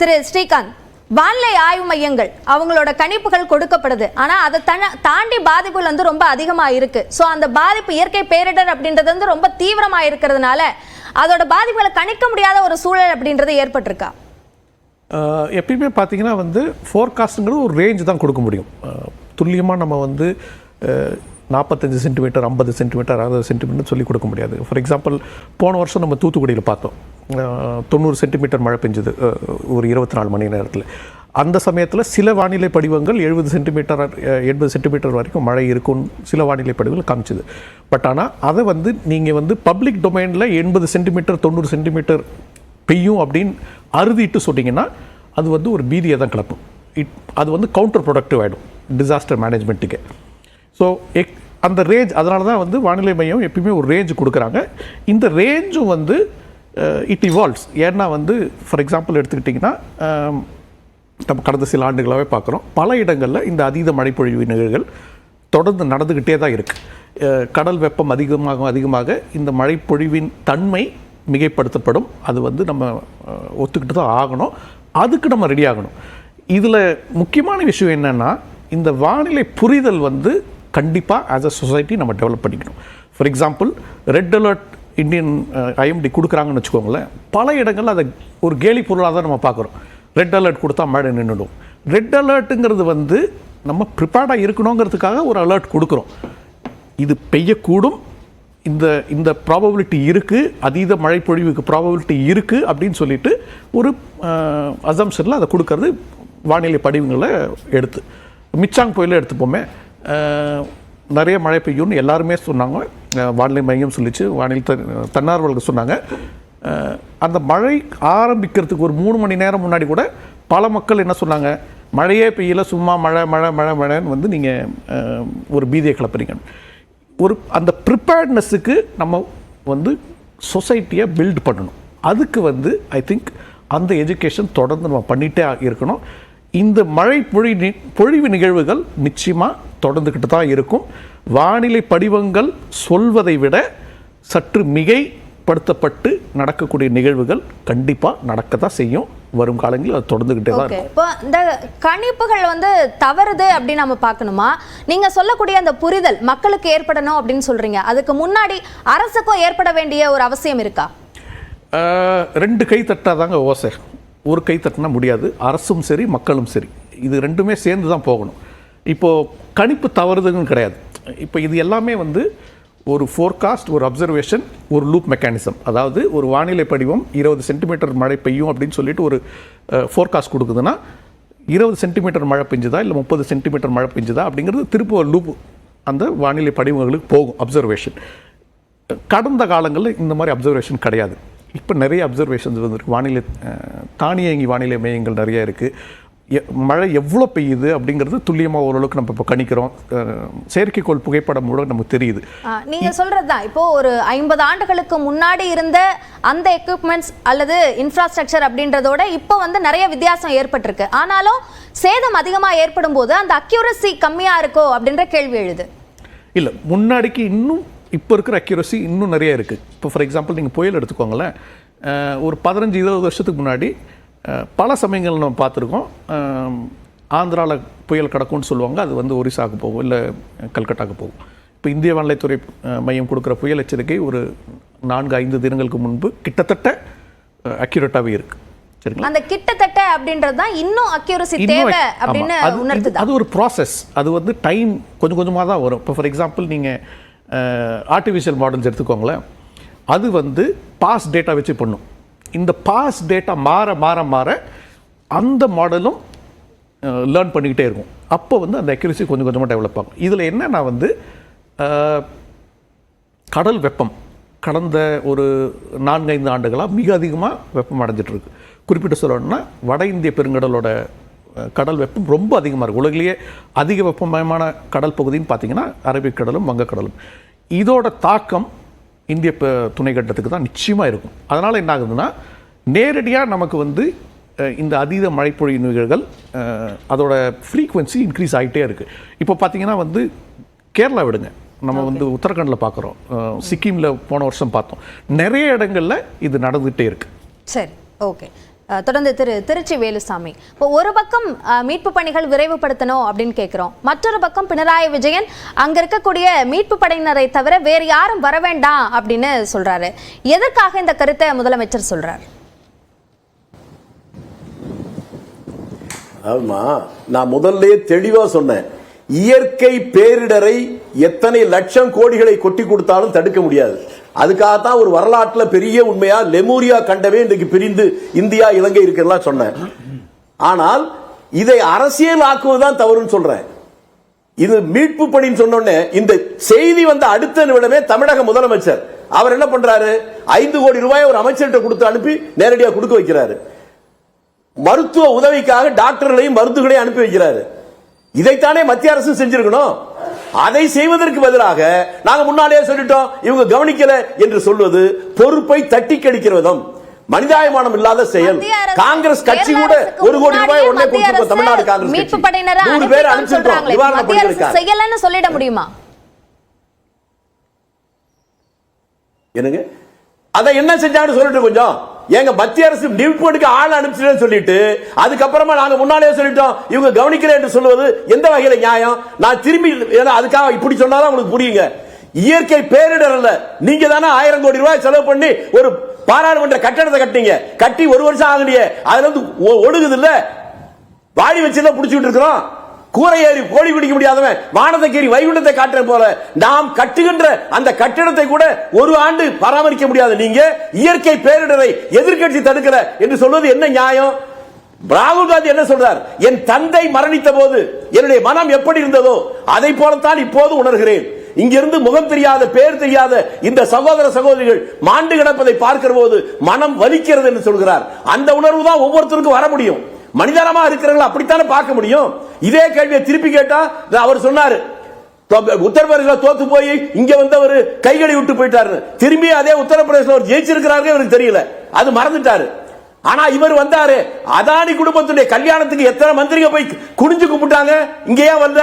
திரு ஸ்ரீகாந்த் வானிலை ஆய்வு மையங்கள் அவங்களோட கணிப்புகள் கொடுக்கப்படுது. ஆனால் அதை தன- தாண்டி பாதிப்புகள் வந்து ரொம்ப அதிகமாக இருக்குது ஸோ அந்த பாதிப்பு இயற்கை பேரிடர் அப்படின்றது வந்து ரொம்ப தீவிரமாக இருக்கிறதுனால அதோட பாதிப்புகளை கணிக்க முடியாத ஒரு சூழல் அப்படின்றது ஏற்பட்டிருக்கா? எப்பயுமே பார்த்தீங்கன்னா வந்து ஃபோர்காஸ்ட்டுங்கிறது ஒரு ரேஞ்ச் தான் கொடுக்க முடியும். துல்லியமாக நம்ம வந்து நாற்பத்தஞ்சு சென்டிமீட்டர் ஐம்பது சென்டிமீட்டர் அறுபது சென்டிமீட்டர் சொல்லி கொடுக்க முடியாது. ஃபார் எக்ஸாம்பிள் போன வருஷம் நம்ம தூத்துக்குடியில் பார்த்தோம். தொண்ணூறு சென்டிமீட்டர் மழை பெஞ்சது. ஒரு இருபத்தி நாலு மணி நேரத்தில். அந்த சமயத்தில் சில வானிலை படிவங்கள் எழுபது சென்டிமீட்டர் எண்பது சென்டிமீட்டர் வரைக்கும் மழை இருக்கும் சில வானிலை படிவங்கள் காமிச்சுது. பட் ஆனால் அதை வந்து நீங்கள் வந்து பப்ளிக் டொமைனில் எண்பது சென்டிமீட்டர் தொண்ணூறு சென்டிமீட்டர் பெய்யும் அப்படின்னு அறுதிட்டு சொன்னீங்கன்னா அது வந்து ஒரு பீதியை தான் கிளப்பும். இட் அது வந்து கவுண்டர் ப்ரொடக்டிவ் ஆகிடும் டிசாஸ்டர் மேனேஜ்மெண்ட்டுக்கு ஸோ எக் அந்த ரேஞ்ச் அதனால தான் வந்து வானிலை மையம் எப்பயுமே ஒரு ரேஞ்ச் கொடுக்குறாங்க. இந்த ரேஞ்சும் வந்து இட் இவால்வ்ஸ் ஏன்னா வந்து ஃபார் எக்ஸாம்பிள் எடுத்துக்கிட்டிங்கன்னா நம்ம கடந்த சில ஆண்டுகளாகவே பார்க்குறோம். பல இடங்களில் இந்த அதீத மழைப்பொழிவு நிகழ்வுகள் தொடர்ந்து நடந்துக்கிட்டே தான் இருக்குது கடல் வெப்பம் அதிகமாக அதிகமாக இந்த மழைப்பொழிவின் தன்மை மிகைப்படுத்தப்படும். அது வந்து நம்ம ஒத்துக்கிட்டு தான் ஆகணும். அதுக்கு நம்ம ரெடி ஆகணும். இதில் முக்கியமான விஷயம் என்னென்னா இந்த வானிலை புரிதல் வந்து கண்டிப்பாக ஆஸ் அ சொசைட்டி நம்ம டெவலப் பண்ணிக்கணும். For example red alert Indian IMD கொடுக்குறாங்கன்னு வச்சுக்கோங்களேன் பல இடங்களில் அதை ஒரு கேலி பொருளாக தான் நம்ம பார்க்குறோம். ரெட் அலர்ட் கொடுத்தா மேடை நின்றுடும் ரெட் அலர்ட்டுங்கிறது வந்து நம்ம ப்ரிப்பேர்டாக இருக்கணுங்கிறதுக்காக ஒரு அலர்ட் கொடுக்குறோம். இது பெய்யக்கூடும். இந்த இந்த ப்ராபபிலிட்டி இருக்குது அதீத மழைப்பொழிவுக்கு ப்ராபபிலிட்டி இருக்குது அப்படின்னு சொல்லிட்டு ஒரு அசம்ஷனில் அதை கொடுக்கறது வானிலை படிவுங்களை எடுத்து. மிச்சாங் புயலில் எடுத்துப்போமே. நிறைய மழை பெய்யும்னு எல்லாருமே சொன்னாங்க. வானிலை மையம் சொல்லிச்சு. வானிலை தன்னார்வலர்கள் சொன்னாங்க. அந்த மழை ஆரம்பிக்கிறதுக்கு ஒரு மூணு மணி நேரம் முன்னாடி கூட பல மக்கள் என்ன சொன்னாங்க? மழையே பெய்யல சும்மா மழை மழை மழை மழைன்னு வந்து நீங்கள் ஒரு பீதியை கிளப்புறீங்க. ஒரு அந்த ப்ரிப்பேர்ட்னஸுக்கு நம்ம வந்து சொசைட்டியை பில்ட் பண்ணணும். அதுக்கு வந்து ஐ திங்க் அந்த எஜுகேஷன் தொடர்ந்து நம்ம பண்ணிகிட்டே இருக்கணும். இந்த மழை பொழி பொழிவு நிகழ்வுகள் நிச்சயமாக தொடர்ந்துக்கிட்டு தான் இருக்கும். வானிலை படிவங்கள் சொல்வதை விட சற்று மிகைப்படுத்தப்பட்டு நடக்கக்கூடிய நிகழ்வுகள் கண்டிப்பாக நடக்க தான் செய்யும். வரும் காலங்களில் அது தொடர்ந்துக்கிட்டே தான் இருக்கும். இப்போ இந்த கணிப்புகள் வந்து தவறுது அப்படின்னு நம்ம பார்க்கணுமா? நீங்க சொல்லக்கூடிய அந்த புரிதல் மக்களுக்கு ஏற்படணும் அப்படின்னு சொல்றீங்க. அதுக்கு முன்னாடி அரசுக்கும் ஏற்பட வேண்டிய ஒரு அவசியம் இருக்கா? ரெண்டு கை தட்டாதாங்க ஓசை. ஒரு கை தட்டினா முடியாது. அரசும் சரி மக்களும் சரி. இது ரெண்டுமே சேர்ந்து தான் போகணும். இப்போது கணிப்பு தவறுதுன்னு கிடையாது. இப்போ இது எல்லாமே வந்து ஒரு ஃபோர்காஸ்ட் ஒரு அப்சர்வேஷன் ஒரு லூப் மெக்கானிசம் அதாவது ஒரு வானிலை படிவம் இருபது சென்டிமீட்டர் மழை பெய்யும் அப்படின்னு சொல்லிட்டு ஒரு ஃபோர்காஸ்ட் கொடுக்குதுன்னா இருபது சென்டிமீட்டர் மழை பெஞ்சுதா இல்லை முப்பது சென்டிமீட்டர் மழை பெஞ்சுதா அப்படிங்கிறது திரும்ப ஒரு லூப் அந்த வானிலை படிவங்களுக்கு போகும் அப்சர்வேஷன் கடந்த காலங்களில் இந்த மாதிரி அப்சர்வேஷன் கிடையாது. இப்போ நிறைய அப்சர்வேஷன்ஸ் வந்துருக்கு. வானிலை தானியங்கி வானிலை மையங்கள் நிறைய இருக்குது மழை எவ்வளோ பெய்யுது அப்படிங்கிறது துல்லியமாக ஓரளவுக்கு நம்ம இப்போ கணிக்கிறோம். செயற்கைக்கோள் புகைப்படம் கூட நமக்கு தெரியுது. ஆ, நீங்க சொல்றதுதான். இப்போ ஒரு ஐம்பது ஆண்டுகளுக்கு முன்னாடி இருந்த அந்த எக்யூப்மெண்ட்ஸ் அல்லது இன்ஃப்ராஸ்ட்ரக்சர் அப்படின்றதோட இப்போ வந்து நிறைய வித்தியாசம் ஏற்பட்டிருக்கு. ஆனாலும் சேதம் அதிகமா ஏற்படும் போது அந்த அக்யூரசி கம்மியா இருக்கோ அப்படின்ற கேள்வி எழுது. இல்லை முன்னாடிக்கு இன்னும் இப்போ இருக்கிற அக்யூரசி இன்னும் நிறைய இருக்குது இப்போ ஃபார் எக்ஸாம்பிள் நீங்கள் புயல் எடுத்துக்கோங்களேன். ஒரு பதினஞ்சு இருபது வருஷத்துக்கு முன்னாடி பல சமயங்கள் நம்ம பார்த்துருக்கோம். ஆந்திராவில் புயல் கிடக்கும்னு சொல்லுவாங்க. அது வந்து ஒரிசாவுக்கு போகும் இல்லை கல்கட்டாக்கு போகும். இப்போ இந்திய வானிலைத்துறை மையம் கொடுக்குற புயல் எச்சரிக்கை ஒரு நான்கு ஐந்து தினங்களுக்கு முன்பு கிட்டத்தட்ட அக்யூரேட்டாகவே இருக்குது சரிங்களா? அந்த கிட்டத்தட்ட அப்படின்றது தான் இன்னும் அக்யூரசி தேவை. அப்படின்னு உணர்த்துதா? அது ஒரு ப்ராசஸ் அது வந்து டைம் கொஞ்சம் கொஞ்சமாக தான் வரும். இப்போ ஃபார் எக்ஸாம்பிள் நீங்கள் ஆர்டிஃபிஷியல் மாடல்ஸ் எடுத்துக்கோங்களேன். அது வந்து பாஸ் டேட்டா வச்சு பண்ணும். இந்த பாஸ் டேட்டா மாற மாற மாற அந்த மாடலும் லேர்ன் பண்ணிக்கிட்டே இருக்கும். அப்போ வந்து அந்த அக்யூரசி கொஞ்சம் கொஞ்சமாக டெவலப் ஆகும். இதில் என்னென்னா வந்து கடல் வெப்பம் கடந்த ஒரு நான்கைந்து ஆண்டுகளாக மிக அதிகமாக வெப்பம் அடைஞ்சிட்ருக்கு குறிப்பிட்டு சொல்லணும்னா வட இந்திய பெருங்கடலோட கடல் வெப்பம் ரொம்ப அதிகமாக இருக்குது உலகிலேயே அதிக வெப்பமயமான கடல் பகுதின்னு பார்த்தீங்கன்னா அரபிக்கடலும் வங்கக்கடலும் இதோட தாக்கம் இந்திய ப- துணைக்கண்டத்துக்கு தான் நிச்சயமாக இருக்கும். அதனால் என்ன ஆகுதுன்னா நேரடியாக நமக்கு வந்து இந்த அதீத மழைப்பொழிவு நிகழ்வுகள் அஹ், அதோட ஃப்ரீக்வன்சி இன்க்ரீஸ் ஆகிட்டே இருக்குது இப்போ பார்த்தீங்கன்னா வந்து கேரளா விடுங்க. நம்ம வந்து உத்தரகாண்டில் பார்க்குறோம் சிக்கிமில் போன வருஷம் பார்த்தோம். நிறைய இடங்கள்ல இது நடந்துகிட்டே இருக்கு. சரி ஓகே தொடர்ந்து திரு திருச்சி வேலுசாமி. இப்போ ஒரு பக்கம் மீட்பு பணிகள் விரைவுபடுத்தணும் அப்படின்னு கேட்குறோம். மற்றொரு பக்கம் பினராயி விஜயன் அங்க இருக்கக்கூடிய மீட்பு படையினரை தவிர வேறு யாரும் வர வேண்டாம் அப்படின்னு சொல்றாரு. எதற்காக இந்த கருத்தை முதலமைச்சர் சொல்றார்? ஆமா நான் முதல்ல தெளிவா சொன்னேன். இயற்கை பேரிடரை எத்தனை லட்சம் கோடிகளை கொட்டி கொடுத்தாலும் தடுக்க முடியாது. அதுக்காகத்தான் ஒரு வரலாற்றில் பெரிய உண்மையா லெமூரியா கண்டவே இன்றைக்கு பிரிந்து இந்தியா இலங்கை இருக்கிறதெல்லாம் சொன்னேன். ஆனால் இதை அரசியல் ஆக்குவதுதான் தவறுன்னு சொல்றேன். இது மீட்பு பணின்னு சொன்னோடனே இந்த செய்தி வந்த அடுத்த நிமிடமே தமிழக முதலமைச்சர் அவர் என்ன பண்றாரு? ஐந்து கோடி ரூபாய் ஒரு அமைச்சர்கிட்ட கொடுத்து அனுப்பி நேரடியாக கொடுக்க வைக்கிறாரு. மருத்துவ உதவிக்காக டாக்டர்களையும் மருந்துகளையும் அனுப்பி வைக்கிறாரு. இதைத்தானே மத்திய அரசு செஞ்சிருக்கணும்? அதை செய்வதற்கு பதிலாக நாங்க முன்னாலே சொல்லிட்டோம் இவங்க கவனிக்கல என்று சொல்வது பொறுப்பை தட்டி கழிக்கிற விதம் மனிதாயமானம் இல்லாத செயல். காங்கிரஸ் கட்சி கூட ஒரு கோடி ரூபாய் உடனே அரசு தமிழ்நாடு காங்கிரஸ் மீட்பு படையினரை நூறு பேர் அனுப்பிச்சிருக்கோம் சொல்றாங்களே. நிவாரண மத்திய அரசு பணிகளுக்காக செய்யலன்னு சொல்லிட முடியுமா? என்னங்க? அதை என்ன செஞ்சாங்கன்னு சொல்லிட்டு கொஞ்சம். எங்க மத்திய அரசு மீட்புக்கு ஆள் அனுப்பிச்சுன்னு சொல்லிட்டு அதுக்கப்புறமா நாங்க முன்னாலே சொல்லிட்டோம் இவங்க கவனிக்கல என்று சொல்வது எந்த வகையில நியாயம்? நான் திரும்பி அதுக்காக இப்படி சொன்னாதான் உங்களுக்கு புரியுங்க. இயற்கை பேரிடர் அல்ல. நீங்க தானே ஆயிரம் கோடி ரூபாய் செலவு பண்ணி ஒரு பாராளுமன்ற கட்டடத்தை கட்டினீங்க கட்டி ஒரு வருஷம் ஆகலையே. அதுல இருந்து ஒ- ஒழுகுது இல்ல வாடி வச்சு புடிச்சுட்டு இருக்கிறோம். கூரை ஏறி கோழி பிடிக்க முடியாதவன் வானத்தை கேறி வைகுண்டத்தை காட்டுற போல நாம் கட்டுகின்ற அந்த கட்டிடத்தை கூட ஒரு ஆண்டு பராமரிக்க முடியாது. நீங்க இயற்கை பேரிடரை எதிர்க்கட்சி தடுக்கிற என்று சொல்வது என்ன நியாயம்? ராகுல் காந்தி என்ன சொல்றார்? என் தந்தை மரணித்த போது என்னுடைய மனம் எப்படி இருந்ததோ அதை போலத்தான் இப்போது உணர்கிறேன். இங்கிருந்து முகம் தெரியாத பேர் தெரியாத இந்த சகோதர சகோதரிகள் மாண்டு கிடப்பதை பார்க்கிற போது மனம் வலிக்கிறது என்று சொல்கிறார். அந்த உணர்வு தான் ஒவ்வொருத்தருக்கும் வர முடியும். மனிதனமா இருக்கிறவங்களை அப்படித்தானே பார்க்க முடியும்? இதே கேள்வியை திருப்பி கேட்டா அவர் சொன்னாரு தொ- உத்தரப்பிரதேச தோத்து போய் இங்க வந்தவர் கைகளை விட்டு போயிட்டாரு திரும்பி அதே உத்தரப்பிரதேச அவர் ஜெயிச்சிருக்கிறாரு இவருக்கு தெரியல. அது மறந்துட்டாரு. ஆனா இவர் வந்தாரு அதானி குடும்பத்துடைய கல்யாணத்துக்கு எத்தனை மந்திரிங்க போய் குனிஞ்சு கும்பிட்டாங்க? இங்க ஏன் வந்த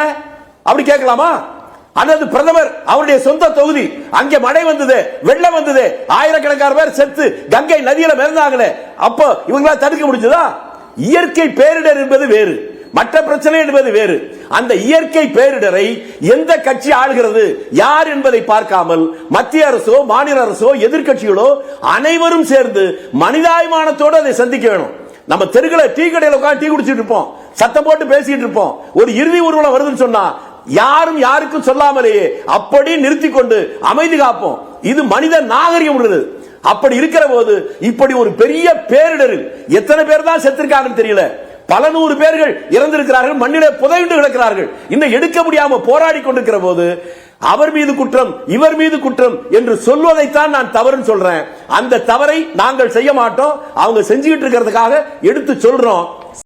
அப்படி கேட்கலாமா? அல்லது பிரதமர் அவருடைய சொந்த தொகுதி அங்கே மழை வந்தது வெள்ளம் வந்தது ஆயிரக்கணக்கான பேர் செத்து கங்கை நதியில மிதந்தாங்களே அப்போ இவங்களா தடுக்க முடிஞ்சதா? இயற்கை பேரிடர் என்பது வேறு. மற்ற பிரச்சனை என்பது வேறு. அந்த இயற்கை பேரிடரை எந்த கட்சி ஆளுகிறது யார் என்பதை பார்க்காமல் மத்திய அரசோ மாநில அரசோ எதிர்க்கட்சிகளோ அனைவரும் சேர்ந்து மனிதாபிமானத்தோடு அதை சந்திக்க வேணும். நம்ம தெருக்களை டீ கடையில் உட்காந்து டீ குடிச்சிட்டு இருப்போம். சத்தம் போட்டு பேசிட்டு இருப்போம். ஒரு இறுதி ஊர்வலம் வருதுன்னு சொன்னா யாரும் யாருக்கும் சொல்லாமலேயே அப்படி நிறுத்தி கொண்டு அமைதி காப்போம். இது மனித நாகரிகம் உள்ளது. அப்படி இருக்கிற போது இப்படி ஒரு பெரிய பேரிடரில் எத்தனை பேர் தான் செத்திருக்காங்கன்னு தெரியல. பல நூறு பேர்கள் இறந்திருக்கிறார்கள் மண்ணிலே புதையுண்டு கிடக்கிறார்கள். இன்னும் எடுக்க முடியாம போராடி கொண்டிருக்கிற போது அவர் மீது குற்றம் இவர் மீது குற்றம் என்று சொல்வதைத்தான் நான் தவறுன்னு சொல்றேன். அந்த தவறை நாங்கள் செய்ய மாட்டோம். அவங்க செஞ்சுக்கிட்டு இருக்கிறதுக்காக எடுத்து சொல்றோம்.